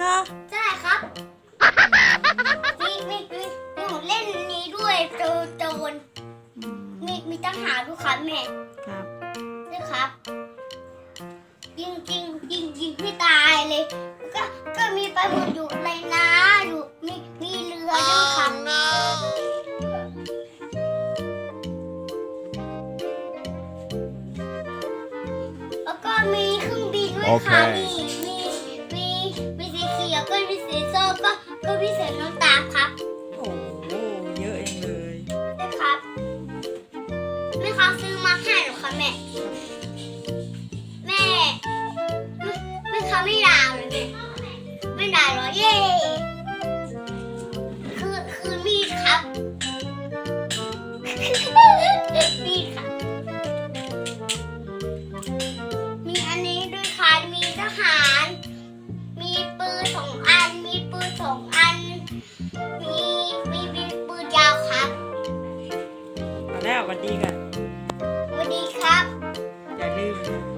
นะใช่ครับนี่มีมีหนูเล่นนี้ด้วยโจรโมีมีตั้งหาด้วยครับแม่ครับด้วครับ ยิงยิงยิงยิงพี่ตายเลย ก็ก็มีปลาหมึกอยู่ในน้ำอยู่มีมีเรือด้วยครับ แล้วก็มีเครื่องบินด้วยครัมี มีสีเขียวก็มีสีส้มก็ก็มีสีน้ำตาลครับโอ้โหเยอะเองเลยนะครับแม่ค้าซื้อมาให้เหรอคะแม่ แม่ไม่แม่ค้าไม่ด่าเลยแม่ไม่ด่าเหรอเย่คือคือมีดครับมีดค่ะมี สองอัน มีมีมีปืนยาวครับมาแล้วสวัสดีกันสวัสดีครับ อย่าลืม